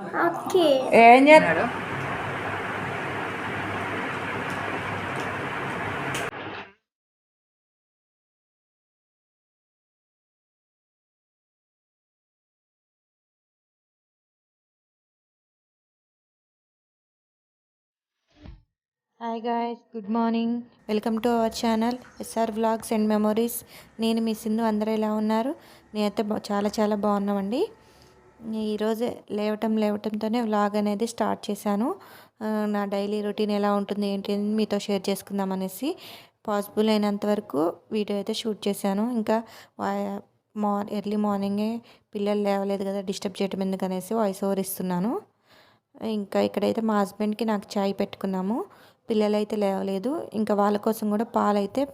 ఏం hi guys good morning welcome to our channel S R vlogs and memories నేను మీ సింధు అందరూ ఎలా ఉన్నారు? నేనైతే చాలా చాలా బాగున్నామండి. ఈరోజు లేవటం లేవటంతోనే వ్లాగ్ అనేది స్టార్ట్ చేశాను. నా డైలీ రొటీన్ ఎలా ఉంటుంది ఏంటి అని మీతో షేర్ చేసుకుందాం అనేసి పాసిబుల్ అయినంత వరకు వీడియో అయితే షూట్ చేశాను. ఇంకా వా- మార్ ఎర్లీ మార్నింగే పిల్లలు లేవలేదు కదా డిస్టర్బ్ చేయడం ఎందుకు అనేసి వాయిస్ ఓవర్ ఇస్తున్నాను. ఇంకా ఇక్కడైతే మా హస్బెండ్కి నాకు చాయ్ పెట్టుకున్నాము. పిల్లలు అయితే లేవలేదు. ఇంకా వాళ్ళ కోసం కూడా పాలైతే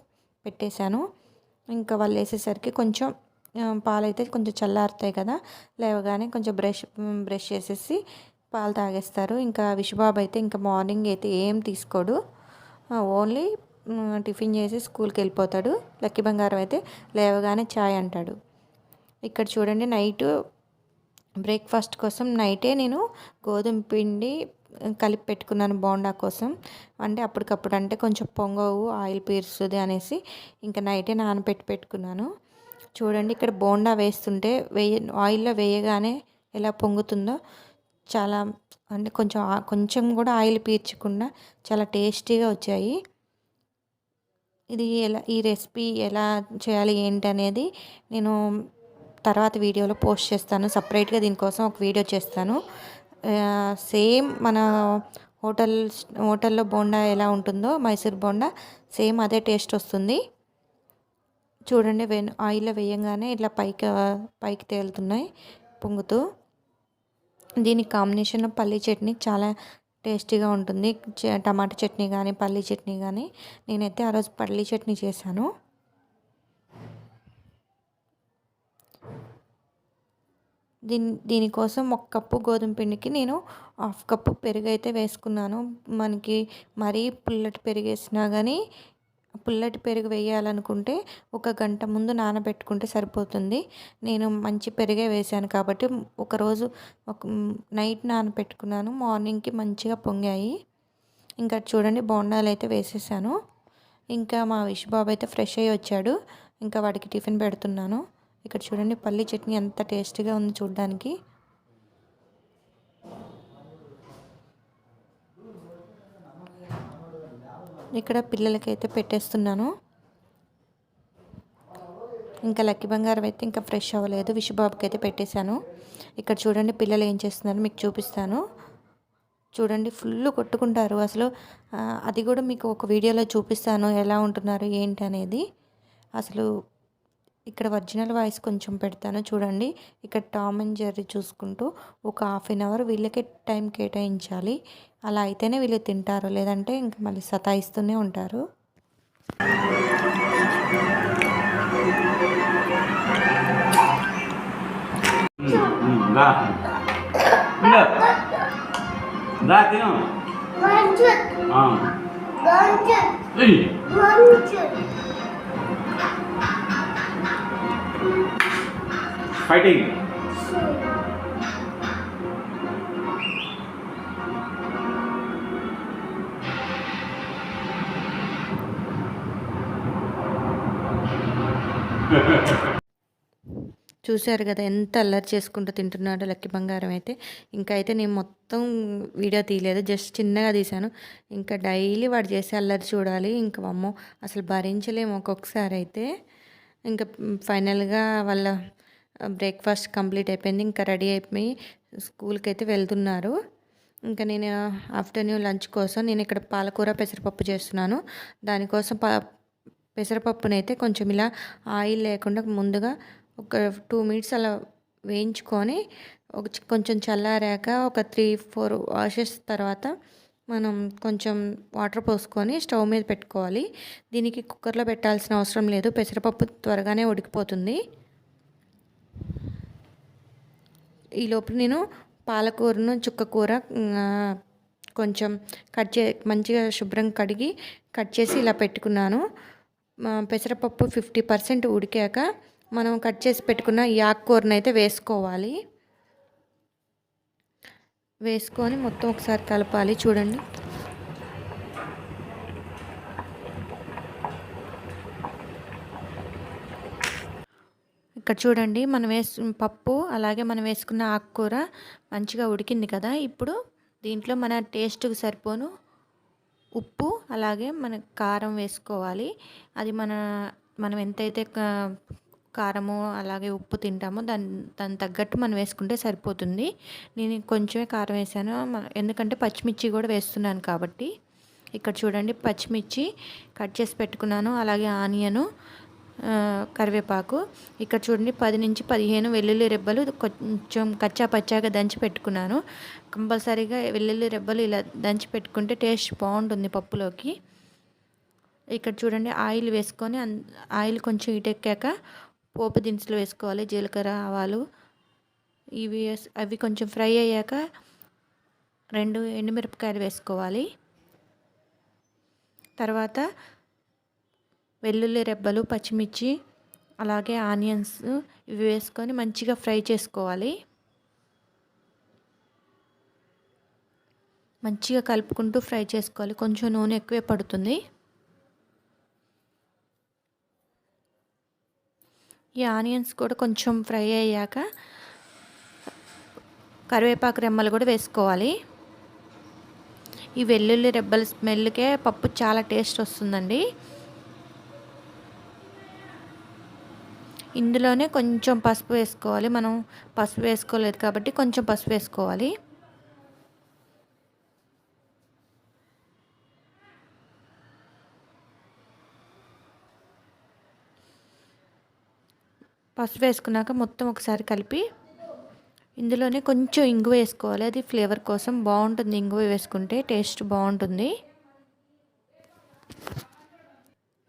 పెట్టేశాను. ఇంకా వాళ్ళు వేసేసరికి కొంచెం పాలైతే కొంచెం చల్లారుతాయి కదా. లేవగానే కొంచెం బ్రష్ బ్రష్ చేసేసి పాలు తాగేస్తారు. ఇంకా విషుబాబు అయితే ఇంకా మార్నింగ్ అయితే ఏం తీసుకోడు. ఓన్లీ టిఫిన్ చేసి స్కూల్కి వెళ్ళిపోతాడు. లక్కీ బంగారం అయితే లేవగానే చాయ్ అంటాడు. ఇక్కడ చూడండి నైట్ బ్రేక్ఫాస్ట్ కోసం నైటే నేను గోధుమ పిండి కలిపి పెట్టుకున్నాను బోండా కోసం. అంటే అప్పటికప్పుడు అంటే కొంచెం పొంగవు ఆయిల్ పీరుస్తుంది అనేసి ఇంకా నైటే నానబెట్టి పెట్టుకున్నాను. చూడండి ఇక్కడ బోండా వేస్తుంటే వేయ ఆయిల్లో వేయగానే ఎలా పొంగుతుందో చాలా అంటే కొంచెం కొంచెం కూడా ఆయిల్ పీల్చకుండా చాలా టేస్టీగా వచ్చాయి. ఇది ఎలా ఈ రెసిపీ ఎలా చేయాలి ఏంటి అనేది నేను తర్వాత వీడియోలో పోస్ట్ చేస్తాను. సపరేట్గా దీనికోసం ఒక వీడియో చేస్తాను. సేమ్ మన హోటల్ హోటల్లో బోండా ఎలా ఉంటుందో మైసూర్ బోండా సేమ్ అదే టేస్ట్ వస్తుంది. చూడండి వే ఆయిల్లో వేయంగానే ఇట్లా పైకి పైకి తేలుతున్నాయి పొంగుతూ. దీని కాంబినేషన్ పల్లీ చట్నీ చాలా టేస్టీగా ఉంటుంది. చ- టమాటా చట్నీ కానీ పల్లీ చట్నీ కానీ నేనైతే ఆ రోజు పల్లీ చట్నీ చేశాను. దీని దీనికోసం ఒక కప్పు గోధుమ పిండికి నేను హాఫ్ కప్పు పెరుగు అయితే వేసుకున్నాను. మనకి మరీ పుల్లటి పెరుగు వేసినా కానీ పుల్లటి పెరుగు వేయాలనుకుంటే ఒక గంట ముందు నానబెట్టుకుంటే సరిపోతుంది. నేను మంచి పెరుగే వేశాను కాబట్టి ఒకరోజు ఒక నైట్ నానబెట్టుకున్నాను. మార్నింగ్కి మంచిగా పొంగాయి. ఇంకా చూడండి బోండాలు అయితే వేసేసాను. ఇంకా మా విష్బాబు అయితే ఫ్రెష్ అయ్యి వచ్చాడు. ఇంకా వాడికి టిఫిన్ పెడుతున్నాను. ఇక్కడ చూడండి పల్లి చట్నీ ఎంత టేస్టీగా ఉంది చూడడానికి. ఇక్కడ పిల్లలకైతే పెట్టేస్తున్నాను. ఇంకా లక్కీ బంగారం అయితే ఇంకా ఫ్రెష్ అవ్వలేదు. విషుబాబుకి అయితే పెట్టేశాను. ఇక్కడ చూడండి పిల్లలు ఏం చేస్తున్నారు మీకు చూపిస్తాను. చూడండి ఫుల్ కొట్టుకుంటారు. అసలు అది కూడా మీకు ఒక వీడియోలో చూపిస్తాను ఎలా ఉంటున్నారు ఏంటి అనేది. అసలు ఇక్కడ ఒరిజినల్ వాయిస్ కొంచెం పెడతాను. చూడండి ఇక్కడ టామ్ అండ్ జెర్రీ చూసుకుంటూ ఒక హాఫ్ అన్ అవర్ వీళ్ళకే టైం కేటాయించాలి. అలా అయితేనే వీళ్ళు తింటారు లేదంటే ఇంకా మళ్ళీ సతాయిస్తూనే ఉంటారు. తిను. ఫైటింగ్ చూశారు కదా ఎంత అల్లరి చేసుకుంటూ తింటున్నాడో లక్కీ బంగారం అయితే. ఇంకా అయితే నేను మొత్తం వీడియో తీయలేదు జస్ట్ చిన్నగా తీశాను. ఇంకా డైలీ వాడు చేసే అల్లరి చూడాలి. ఇంకా అమ్మో అసలు భరించలేము ఒక్కొక్కసారి అయితే. ఇంకా ఫైనల్గా వాళ్ళ బ్రేక్ఫాస్ట్ కంప్లీట్ అయిపోయింది. ఇంకా రెడీ అయిపోయి స్కూల్కి అయితే వెళ్తున్నారు. ఇంకా నేను ఆఫ్టర్నూన్ లంచ్ కోసం నేను ఇక్కడ పాలకూర పెసరపప్పు చేస్తున్నాను. దానికోసం పా పెసరపప్పునైతే కొంచెం ఇలా ఆయిల్ లేకుండా ముందుగా ఒక టూ మినిట్స్ అలా వేయించుకొని ఒక కొంచెం చల్లారాక ఒక త్రీ ఫోర్ వాషెస్ తర్వాత మనం కొంచెం వాటర్ పోసుకొని స్టవ్ మీద పెట్టుకోవాలి. దీనికి కుక్కర్లో పెట్టాల్సిన అవసరం లేదు. పెసరపప్పు త్వరగానే ఉడికిపోతుంది. ఈ లోపు నేను పాలకూరను చుక్కకూర కొంచెం కట్ చే మంచిగా శుభ్రం కడిగి కట్ చేసి ఇలా పెట్టుకున్నాను. పెసరపప్పు ఫిఫ్టీ పర్సెంట్ ఉడికాక మనం కట్ చేసి పెట్టుకున్న ఈ ఆకుకూరను అయితే వేసుకోవాలి. వేసుకొని మొత్తం ఒకసారి కలపాలి. చూడండి. ఇక్కడ చూడండి మనం వేసు పప్పు అలాగే మనం వేసుకున్న ఆకుకూర మంచిగా ఉడికింది కదా. ఇప్పుడు దీంట్లో మన టేస్ట్కి సరిపోను ఉప్పు అలాగే మన కారం వేసుకోవాలి. అది మన మనం ఎంతైతే కారము అలాగే ఉప్పు తింటామో. దాని దాని తగ్గట్టు మనం వేసుకుంటే సరిపోతుంది. నేను కొంచెమే కారం వేసాను. ఎందుకంటే పచ్చిమిర్చి కూడా వేస్తున్నాను కాబట్టి. ఇక్కడ చూడండి పచ్చిమిర్చి కట్ చేసి పెట్టుకున్నాను. అలాగే ఆనియను కరివేపాకు. ఇక్కడ చూడండి పది నుంచి పదిహేను వెల్లుల్లి రెబ్బలు కొంచెం కచ్చా పచ్చాగా దంచి పెట్టుకున్నాను. కంపల్సరీగా వెల్లుల్లి రెబ్బలు ఇలా దంచి పెట్టుకుంటే టేస్ట్ బాగుంటుంది పప్పులోకి. ఇక్కడ చూడండి ఆయిల్ వేసుకొని ఆయిల్ కొంచెం ఇటెక్కాక పోపు దినుసులు వేసుకోవాలి జీలకర్ర ఆవాలు. ఇవి వేస్- అవి కొంచెం ఫ్రై అయ్యాక రెండు ఎండుమిరపకాయలు వేసుకోవాలి. తర్వాత వెల్లుల్లి రెబ్బలు పచ్చిమిర్చి అలాగే ఆనియన్స్ ఇవి వేసుకొని మంచిగా ఫ్రై చేసుకోవాలి. మంచిగా కలుపుకుంటూ ఫ్రై చేసుకోవాలి. కొంచెం నూనె ఎక్కువే పడుతుంది. ఈ ఆనియన్స్ కూడా కొంచెం ఫ్రై అయ్యాక కరివేపాకు రెమ్మలు కూడా వేసుకోవాలి. ఈ వెల్లుల్లి రెబ్బల స్మెల్కే పప్పు చాలా టేస్ట్ వస్తుందండి. ఇందులోనే కొంచెం పసుపు వేసుకోవాలి. మనం పసుపు వేసుకోలేదు కాబట్టి కొంచెం పసుపు వేసుకోవాలి. పసుపు వేసుకున్నాక మొత్తం ఒకసారి కలిపి ఇందులోనే కొంచెం ఇంగువ వేసుకోవాలి. అది ఫ్లేవర్ కోసం బాగుంటుంది ఇంగువ వేసుకుంటే టేస్ట్ బాగుంటుంది.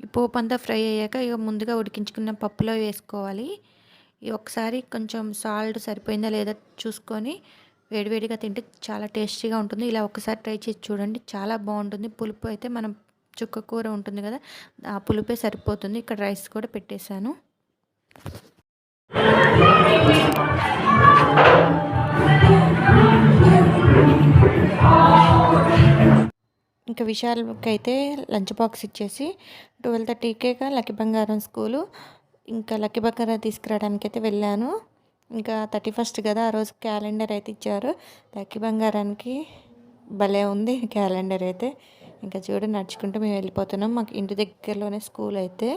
ఈ పోపు అంతా ఫ్రై అయ్యాక ఇక ముందుగా ఉడికించుకున్న పప్పులో వేసుకోవాలి. ఒకసారి కొంచెం సాల్ట్ సరిపోయిందా లేదా చూసుకొని వేడివేడిగా తింటే చాలా టేస్టీగా ఉంటుంది. ఇలా ఒకసారి ట్రై చేసి చూడండి. చాలా బాగుంటుంది. పులుపు అయితే మనం చుక్క కూర ఉంటుంది కదా ఆ పులుపే సరిపోతుంది. ఇక్కడ రైస్ కూడా పెట్టేశాను. ఇంకా విశాల్కి అయితే లంచ్ బాక్స్ ఇచ్చేసి ట్వెల్వ్ థర్టీకే లక్కీ బంగారం స్కూలు ఇంకా లక్కీ బంగారం తీసుకురావడానికి అయితే వెళ్ళాను. ఇంకా థర్టీ ఫస్ట్ కదా ఆ రోజు క్యాలెండర్ అయితే ఇచ్చారు. లక్కీ బంగారానికి భలే ఉంది క్యాలెండర్ అయితే. ఇంకా చూడు నడుచుకుంటూ మేము వెళ్ళిపోతున్నాం. మాకు ఇంటి దగ్గరలోనే స్కూల్ అయితే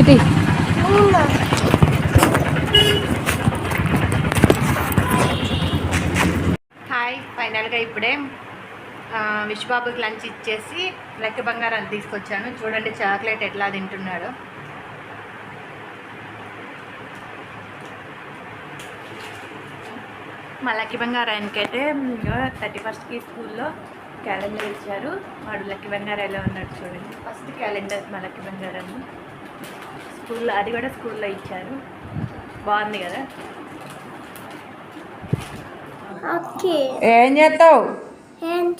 ఇది Uno. హాయ్ ఫైనల్గా ఇప్పుడే ఆ, విశ్వబాబుకి లంచ్ ఇచ్చేసి లెక్క బంగారాన్ని తీసుకొచ్చాను. చూడండి చాక్లెట్ ఎట్లా తింటున్నాడో. మా లక్కీ బంగారానికి అయితే థర్టీ ఫస్ట్కి స్కూల్లో క్యాలెండర్ ఇచ్చారు. వాడు లక్కీ బంగారం ఎలా ఉన్నాడు చూడండి. ఫస్ట్ క్యాలెండర్ మా లక్కీ బంగారాన్ని. స్కూల్లో అది కూడా స్కూల్లో ఇచ్చారు. బాగుంది కదా? Okay. ఏం చేస్తావు?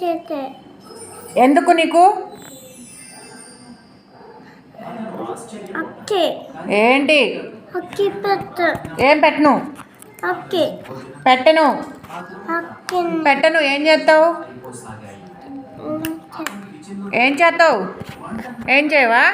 take it. ఎందుకు నీకు? ఏంటి? ఏం పెట్టను? పెట్టను. పెట్టను. ఏం చేస్తావు? ఏం చేస్తావు? ఏం చేయవా?